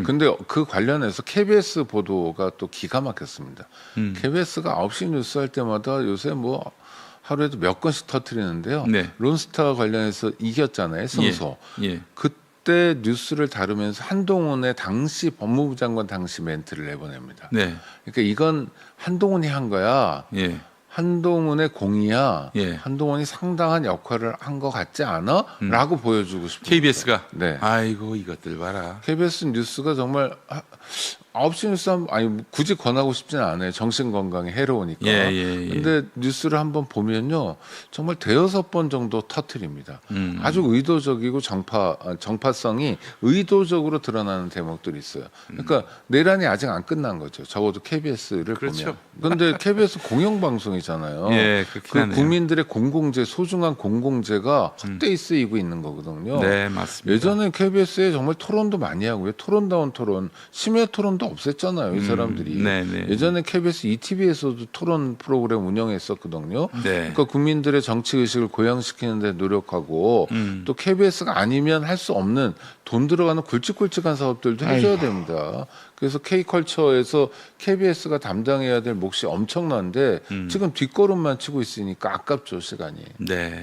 근데 그 관련해서 KBS 보도가 또 기가 막혔습니다. 음. KBS가 9시 뉴스 할 때마다 요새 뭐 하루에도 몇 건씩 터트리는데요. 네. 론스타 관련해서 이겼잖아요. 승소. 예. 그때 뉴스를 다루면서 한동훈의 당시 법무부 장관 당시 멘트를 내보냅니다. 네. 그러니까 이건 한동훈이 한 거야. 예. 한동훈의 공이야. 예. 한동훈이 상당한 역할을 한 것 같지 않아? 음. 라고 보여주고 싶은 KBS가 네. 아이고 이것들 봐라. KBS 뉴스가 정말 아, 9시 뉴스 한, 아니 굳이 권하고 싶지는 않아요. 정신 건강에 해로우니까. 예, 예, 예. 근데 뉴스를 한번 보면요. 정말 대여섯 번 정도 터트립니다. 음. 아주 의도적이고 정파 아, 정파성이 의도적으로 드러나는 대목들이 있어요. 그러니까 내란이 아직 안 끝난 거죠. 적어도 KBS를 그렇죠. 보면. 근데 KBS 공영 방송이잖아요. 예, 그 하네요. 국민들의 공공재 소중한 공공재가 헛되이 쓰이고 있는 거거든요. 네, 맞습니다. 예전에 KBS에 정말 토론도 많이 하고요. 토론다운 토론, 심야 토론도 없앴잖아요. 이 음, 사람들이. 네, 네. 예전에 KBS ETV에서도 토론 프로그램 운영했었거든요. 네. 그러니까 국민들의 정치 의식을 고양시키는 데 노력하고 음. 또 KBS가 아니면 할 수 없는 돈 들어가는 굵직굵직한 사업들도 해줘야 됩니다. 그래서 K컬처에서 KBS가 담당해야 될 몫이 엄청난데 음. 지금 뒷걸음만 치고 있으니까 아깝죠 시간이. 네.